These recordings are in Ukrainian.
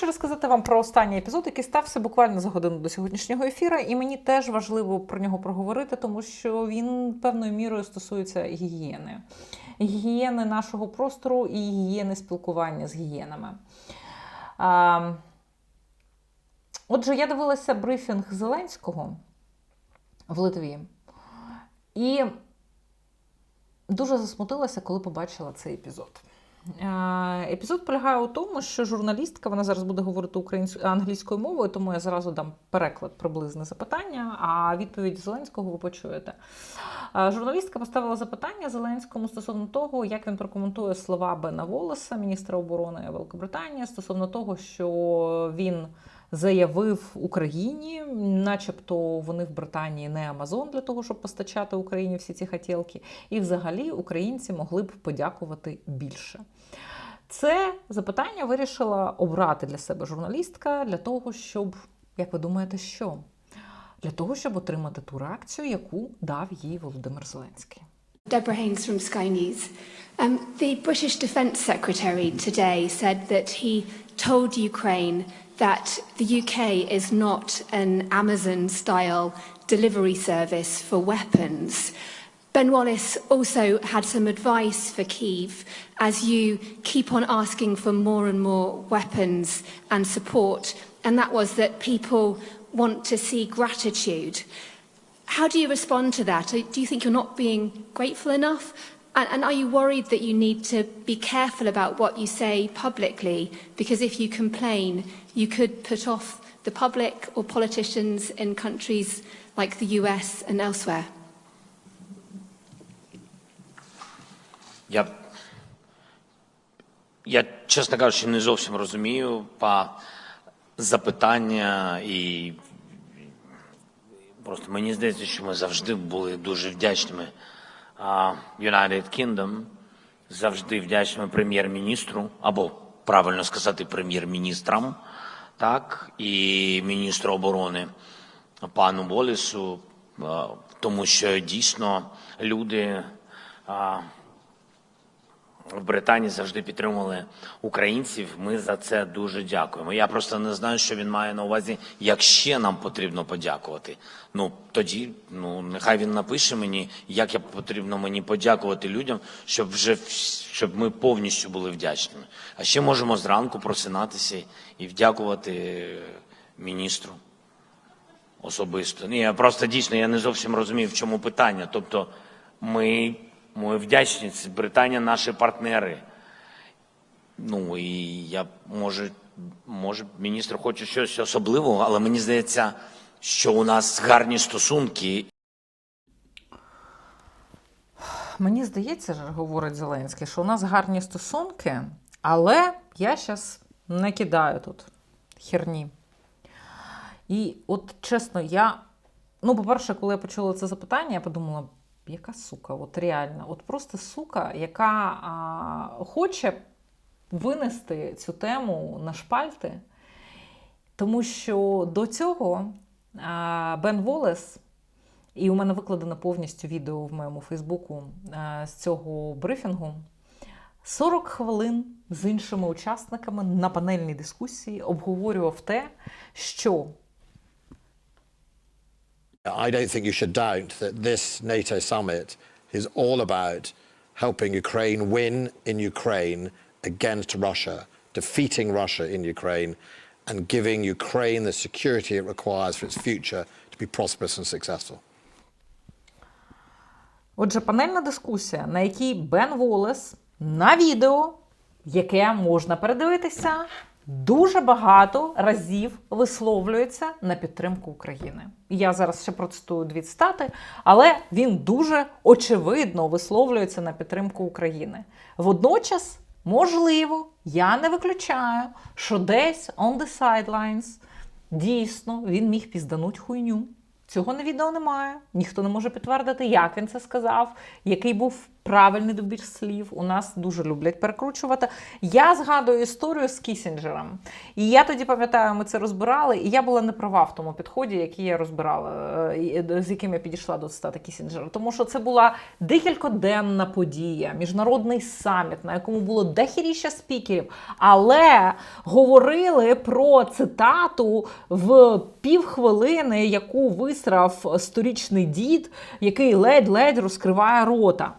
хочу розказати вам про останній епізод, який стався буквально за годину до сьогоднішнього ефіру, і мені теж важливо про нього проговорити, тому що він певною мірою стосується гігієни. Гігієни нашого простору і гігієни спілкування з гігієнами. А, Отже, я дивилася брифінг Зеленського в Литві і дуже засмутилася, коли побачила цей епізод. Е, Епізод полягає у тому, що журналістка, вона зараз буде говорити українською англійською мовою, тому я зразу дам переклад приблизне запитання, а відповідь Зеленського ви почуєте. Е, Журналістка поставила запитання Зеленському стосовно того, як він прокоментує слова Бена Волеса, міністра оборони Великобританії, стосовно того, що він заявив Україні, начебто вони в Британії не Амазон для того, щоб постачати Україні всі ці хотілки, і взагалі українці могли б подякувати більше. Це запитання вирішила обрати для себе журналістка для того, щоб, як ви думаєте, що? Для того, щоб отримати ту реакцію, яку дав їй Володимир Зеленський. Deborah Haynes from Sky News. Um, the British Defence Secretary today said that he told Ukraine that the UK is not an Amazon style delivery service for weapons. Ben Wallace also had some advice for Kiev as you keep on asking for more and more weapons and support, and that was that people want to see gratitude. How do you respond to that? Do you think you're not being grateful enough? And, and are you worried that you need to be careful about what you say publicly? Because if you complain, you could put off the public or politicians in countries like the US and elsewhere. Я, я, чесно кажучи, не зовсім розумію по запитання і просто мені здається, що ми завжди були дуже вдячними United Kingdom, завжди вдячними прем'єр-міністру, або правильно сказати, прем'єр-міністрам, так, і міністру оборони пану Болісу, тому що дійсно люди. В Британії завжди підтримували українців. Ми за це дуже дякуємо. Я просто не знаю, що він має на увазі, як ще нам потрібно подякувати. Ну тоді, ну нехай він напише мені, як я потрібно мені подякувати людям, щоб вже щоб ми повністю були вдячними. А ще можемо зранку просинатися і вдякувати міністру особисто. Ні, я просто дійсно я не зовсім розумію, в чому питання. Тобто, ми, ми вдячні. Британія наші партнери. Ну і я може, може, міністр хоче щось особливого, але мені здається, що у нас гарні стосунки, Мені здається, говорить Зеленський, що у нас гарні стосунки, але я зараз не кидаю тут херні. І от чесно, я. Ну, по-перше, коли я почула це запитання, я подумала, яка сука, от реально, от просто сука, яка а, хоче винести цю тему на шпальти, тому що до цього а, Бен Волес, і у мене викладено повністю відео в моєму Фейсбуку з цього брифінгу. 40 хвилин з іншими учасниками на панельній дискусії обговорював те, що I don't think you should doubt that this NATO summit is all about helping Ukraine win in Ukraine against Russia, defeating Russia in Ukraine, and giving Ukraine the security it requires for its future to be prosperous and successful. Отже, панельна дискусія, на якій Бен Волес на відео, яке можна передивитися, дуже багато разів висловлюється на підтримку України. Я зараз ще процитую дві цитати, але він дуже очевидно висловлюється на підтримку України. Водночас, можливо, я не виключаю, що десь on the sidelines дійсно він міг піздануть хуйню. Цього на відео немає. Ніхто не може підтвердити, як він це сказав, який був правильний добір слів. У нас дуже люблять перекручувати. Я згадую історію з Кісінджером. І я тоді пам'ятаю, ми це розбирали, і я була не права в тому підході, який я розбирала, е, з яким я підійшла до цитати Кісінджера. Тому що це була декількоденна подія, міжнародний саміт, на якому було дехіріща спікерів, але говорили про цитату в півхвилини, яку висрав сторічний дід, який ледь-ледь розкриває рота.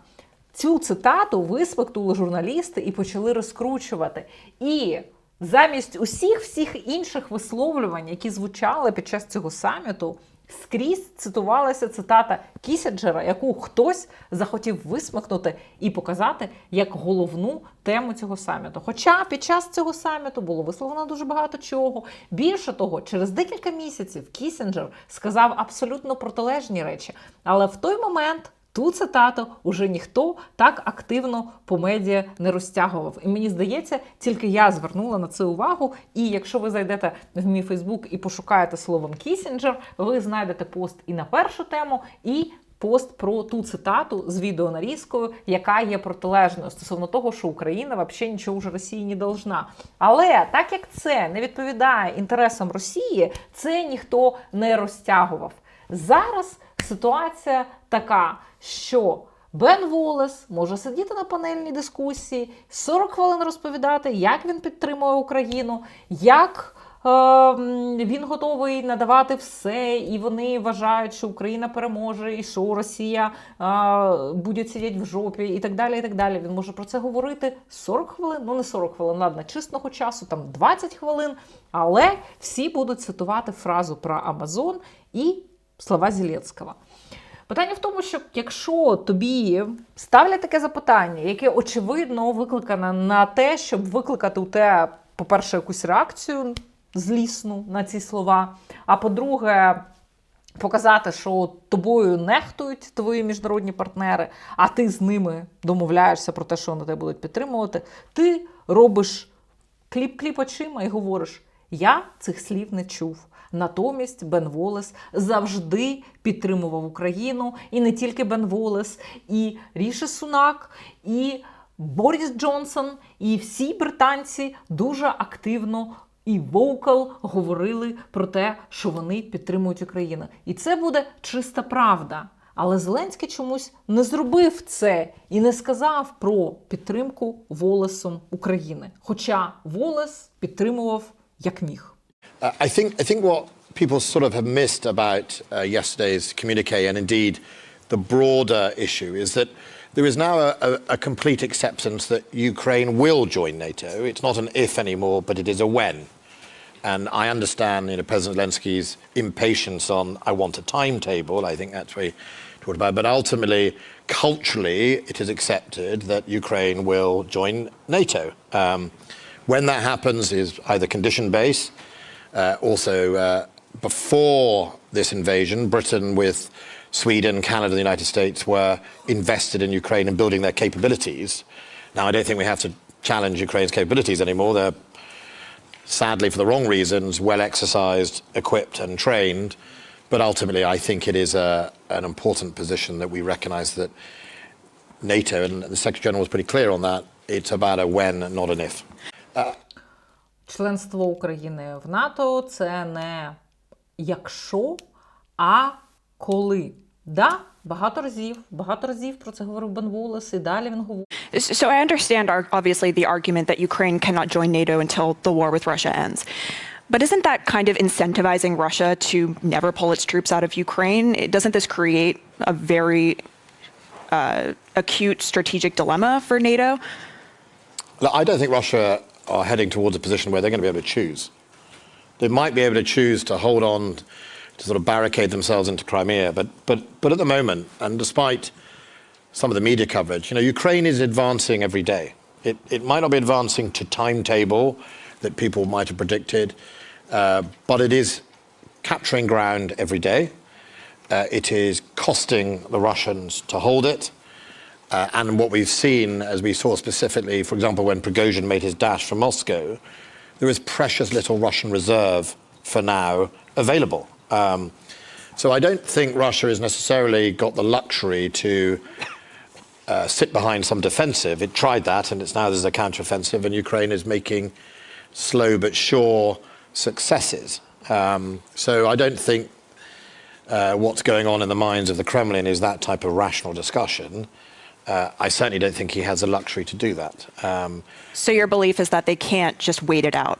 Цю цитату висмикнули журналісти і почали розкручувати. І замість усіх всіх інших висловлювань, які звучали під час цього саміту, скрізь цитувалася цитата Кісінджера, яку хтось захотів висмикнути і показати як головну тему цього саміту. Хоча під час цього саміту було висловлено дуже багато чого. Більше того, через декілька місяців Кісінджер сказав абсолютно протилежні речі. Але в той момент ту цитату уже ніхто так активно по медіа не розтягував. І мені здається, тільки я звернула на це увагу. І якщо ви зайдете в мій Фейсбук і пошукаєте словом Кісінджер, ви знайдете пост і на першу тему, і пост про ту цитату з відеонарізкою, яка є протилежною стосовно того, що Україна взагалі нічого вже Росії не должна. Але так як це не відповідає інтересам Росії, це ніхто не розтягував. Зараз ситуація така, що Бен Волес може сидіти на панельній дискусії, 40 хвилин розповідати, як він підтримує Україну, як е, він готовий надавати все, і вони вважають, що Україна переможе, і що Росія е, буде сидіти в жопі, і так далі. і так далі. Він може про це говорити 40 хвилин, ну не 40 хвилин, ладно, чисного часу, там 20 хвилин. Але всі будуть цитувати фразу про Амазон і слова Зеленського. Питання в тому, що якщо тобі ставлять таке запитання, яке очевидно викликане на те, щоб викликати у тебе, по-перше, якусь реакцію злісну на ці слова, а по-друге, показати, що тобою нехтують твої міжнародні партнери, а ти з ними домовляєшся про те, що вони тебе будуть підтримувати, ти робиш кліп-кліп очима і говориш: Я цих слів не чув. Натомість Бен Волес завжди підтримував Україну, і не тільки Бен Волес, і Ріші Сунак, і Боріс Джонсон, і всі британці дуже активно і вокал говорили про те, що вони підтримують Україну. І це буде чиста правда. Але Зеленський чомусь не зробив це і не сказав про підтримку Волесом України. Хоча Волес підтримував як міг. I think I think what people sort of have missed about uh, yesterday's communique, and indeed the broader issue, is that there is now a, a, a complete acceptance that Ukraine will join NATO. It's not an if anymore, but it is a when. And I understand, you know, President Zelensky's impatience on I want a timetable. I think that's what he talked about. But ultimately, culturally, it is accepted that Ukraine will join NATO. Um, when that happens is either condition-based. Uh, Uh, also, uh, before this invasion, Britain with Sweden, Canada, the United States were invested in Ukraine and building their capabilities. Now, I don't think we have to challenge Ukraine's capabilities anymore. They're sadly for the wrong reasons, well exercised, equipped, and trained. But ultimately, I think it is a, an important position that we recognize that NATO, and the Secretary General was pretty clear on that, it's about a when, not an if. Uh, Членство України в НАТО це не якщо, а коли. Да, багато разів, багато разів про це говорив Бен Волес, і далі він говорив. So I understand, obviously, the argument that Ukraine cannot join NATO until the war with Russia ends. But isn't that kind of incentivizing Russia to never pull its troops out of Ukraine? It- Doesn't this create a very uh, acute strategic dilemma for NATO? Look, I don't think Russia are heading towards a position where they're going to be able to choose. They might be able to choose to hold on to sort of barricade themselves into Crimea, but but but at the moment, and despite some of the media coverage, you know, Ukraine is advancing every day. It it might not be advancing to timetable that people might have predicted, uh, but it is capturing ground every day. Uh, it is costing the Russians to hold it. Uh, and what we've seen, as we saw specifically, for example, when Prigozhin made his dash from Moscow, there is precious little Russian reserve for now available. Um, so I don't think Russia has necessarily got the luxury to uh, sit behind some defensive. It tried that, and it's now there's a counteroffensive, and Ukraine is making slow but sure successes. Um, so I don't think uh, what's going on in the minds of the Kremlin is that type of rational discussion. Uh, I certainly don't think he has the luxury to do that. Um, So your belief is that they can't just wait it out.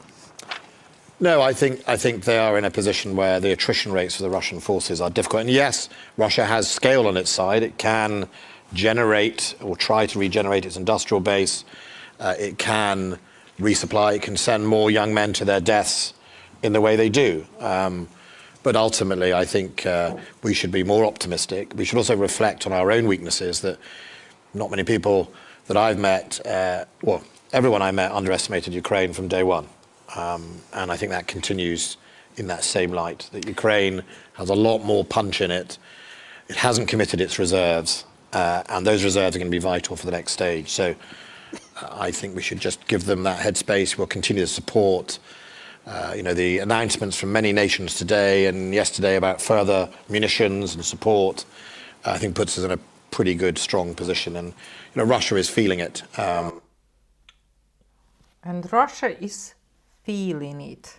no, I think I think they are in a position where the attrition rates for the Russian forces are difficult. And yes, Russia has scale on its side. It can generate or try to regenerate its industrial base. Uh, it can resupply. It can send more young men to their deaths in the way they do. Um, but ultimately, I think uh, we should be more optimistic. We should also reflect on our own weaknesses that not many people that I've met, uh, well, everyone I met underestimated Ukraine from day one. Um, and I think that continues in that same light, that Ukraine has a lot more punch in it. It hasn't committed its reserves, uh, and those reserves are going to be vital for the next stage. So uh, I think we should just give them that headspace. We'll continue to support. Uh, you know, the announcements from many nations today and yesterday about further munitions and support, uh, I think puts us in a pretty good, strong position. And, you know, Russia is feeling it. Um, And Russia is feeling it.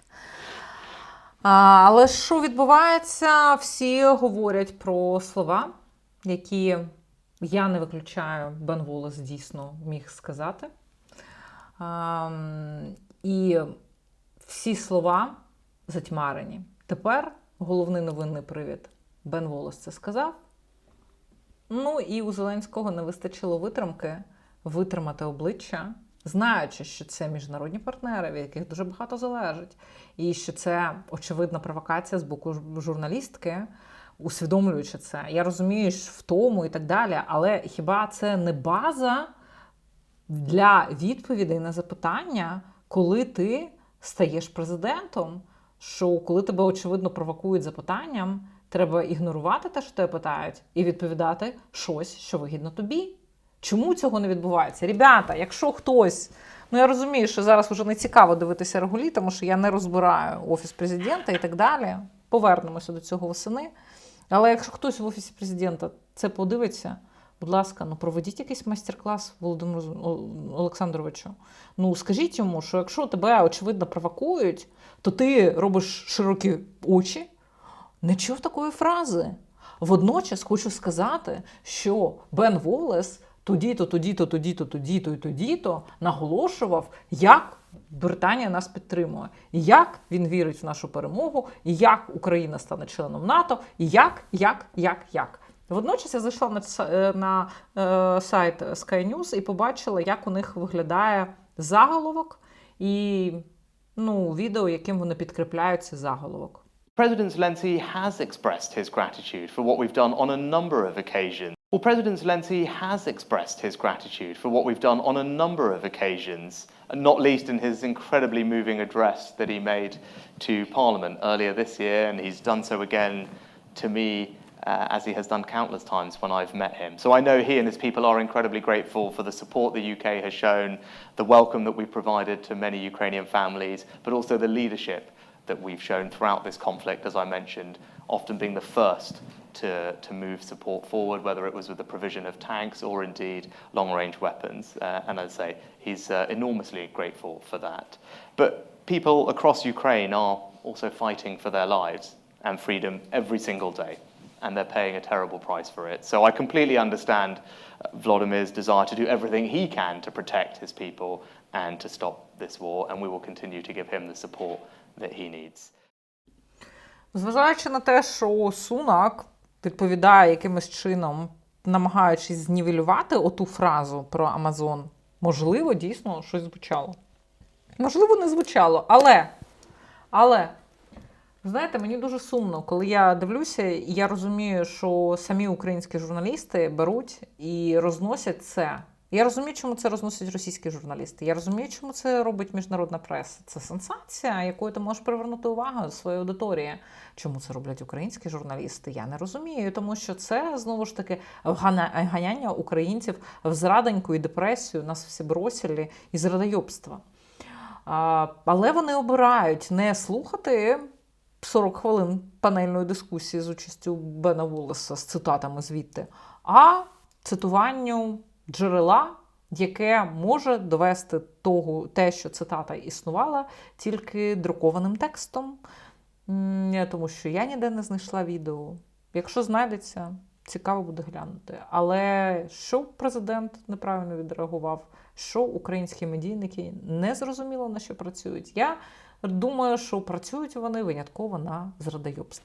А, але що відбувається? Всі говорять про слова, які я не виключаю, Бен Волес дійсно міг сказати. А, і всі слова затьмарені. Тепер головний новинний привід. Бен Волес це сказав. Ну і у Зеленського не вистачило витримки витримати обличчя, знаючи, що це міжнародні партнери, від яких дуже багато залежить, і що це очевидна провокація з боку журналістки, усвідомлюючи це. Я розумію, що в тому і так далі, але хіба це не база для відповідей на запитання, коли ти стаєш президентом? Що коли тебе очевидно провокують запитанням, треба ігнорувати те, що тебе питають, і відповідати щось, що вигідно тобі. Чому цього не відбувається? Ребята, якщо хтось, ну я розумію, що зараз вже не цікаво дивитися регулі, тому що я не розбираю офіс президента і так далі. Повернемося до цього восени. Але якщо хтось в офісі президента це подивиться, будь ласка, ну проведіть якийсь майстер-клас Володимиру Олександровичу. Ну скажіть йому, що якщо тебе очевидно провокують, то ти робиш широкі очі. Не чув такої фрази. Водночас хочу сказати, що Бен Волес тоді-то, тоді-то, тоді-то, тоді-то і тоді-то наголошував, як Британія нас підтримує, і як він вірить в нашу перемогу, і як Україна стане членом НАТО, і як, як, як, як. Водночас я зайшла на, е, на е, сайт Sky News і побачила, як у них виглядає заголовок і ну, відео, яким вони підкріпляють цей заголовок. President Zelensky has expressed his gratitude for what we've done on a number of occasions. Well, President Zelensky has expressed his gratitude for what we've done on a number of occasions, not least in his incredibly moving address that he made to Parliament earlier this year, and he's done so again to me uh, as he has done countless times when I've met him. So I know he and his people are incredibly grateful for the support the UK has shown, the welcome that we've provided to many Ukrainian families, but also the leadership that we've shown throughout this conflict, as I mentioned, often being the first to, to move support forward, whether it was with the provision of tanks or indeed long range weapons. Uh, and as I say, he's uh, enormously grateful for that. But people across Ukraine are also fighting for their lives and freedom every single day. And they're paying a terrible price for it. So I completely understand Vladimir's desire to do everything he can to protect his people and to stop this war. And we will continue to give him the support that he needs. Зважаючи на те, що Сунак відповідає якимось чином, намагаючись знівелювати оту фразу про Амазон, можливо, дійсно щось звучало. Можливо, не звучало, але, але, знаєте, мені дуже сумно, коли я дивлюся, і я розумію, що самі українські журналісти беруть і розносять це. Я розумію, чому це розносять російські журналісти. Я розумію, чому це робить міжнародна преса. Це сенсація, якою ти можеш привернути увагу своєї аудиторії. Чому це роблять українські журналісти? Я не розумію, тому що це знову ж таки ганяння українців в зрадоньку і депресію. Нас всі бросили і зрадойобства. Але вони обирають не слухати 40 хвилин панельної дискусії з участю Бена Волеса з цитатами звідти, а цитуванню джерела, яке може довести того, те, що цитата існувала, тільки друкованим текстом, тому що я ніде не знайшла відео. Якщо знайдеться, цікаво буде глянути. Але що президент неправильно відреагував, що українські медійники не зрозуміло на що працюють. Я думаю, що працюють вони винятково на зрадойобство.